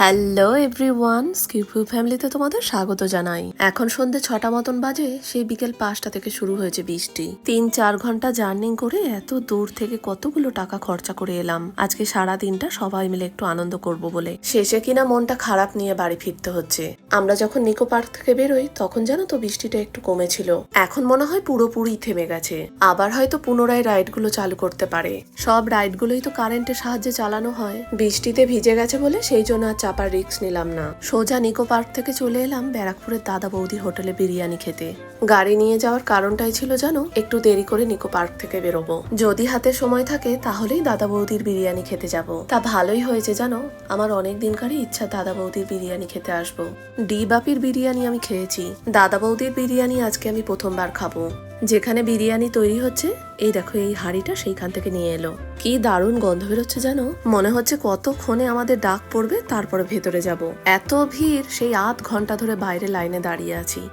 Hello everyone, স্কিপু ফ্যামিলিতে তোমাদের স্বাগত জানাই। এখন সন্ধে ছটা মতন বাজে, সেই বিকেল পাঁচটা থেকে শুরু হয়েছে বৃষ্টি। তিন চার ঘণ্টা জার্নি করে এত দূর থেকে কতগুলো টাকা খরচা করে এলাম। আজকে সারা দিনটা সবাই মিলে একটু আনন্দ করব বলে। শেষে কিনা মনটা খারাপ নিয়ে বাড়ি ফিরতে হচ্ছে। আমরা যখন নিকো পার্ক থেকে বেরোই, তখন জানো তো বৃষ্টিটা একটু কমেছিল। এখন মনে হয় পুরোপুরি থেমে গেছে। আবার হয়তো পুনরায় রাইডগুলো চালু করতে পারে। সব রাইডগুলোই তো কারেন্টের সাহায্যে চালানো হয়। বৃষ্টিতে ভিজে গেছে বলে সেই জন্য আর চাপার রিস্ক নিলাম না। সোজা নিকো পার্ক থেকে চলে এলাম ব্যারাকপুরের দাদা বৌদি হোটেলে বিরিয়ানি খেতে। গাড়ি নিয়ে যাওয়ার কারণটাই ছিল জানো একটু দেরি করে নিকো পার্ক থেকে বেরোবো। যদি হাতে সময় থাকে, তাহলেই দাদা বৌদির বিরিয়ানি খেতে যাব। তা ভালোই হয়েছে জানো আমার অনেক দিনকারই ইচ্ছা দাদা বৌদির বিরিয়ানি খেতে আসব। ডি বাপির বিরিয়ানি আমি খেয়েছি। দাদা বৌদির বিরিয়ানি আজকে আমি প্রথমবার খাব। যেখানে বিরিয়ানি তৈরি হচ্ছে, এই দেখো, এই হাঁড়িটা সেইখান থেকে নিয়ে এলো। কি দারুণ গন্ধ বেরোচ্ছে জানো? মনে হচ্ছে কতক্ষণে আমাদের ডাক পড়বে, তারপরে ভেতরে যাব। এত ভিড়, সেই আধ ঘণ্টা ধরে বাইরে লাইনে দাঁড়িয়ে আছি।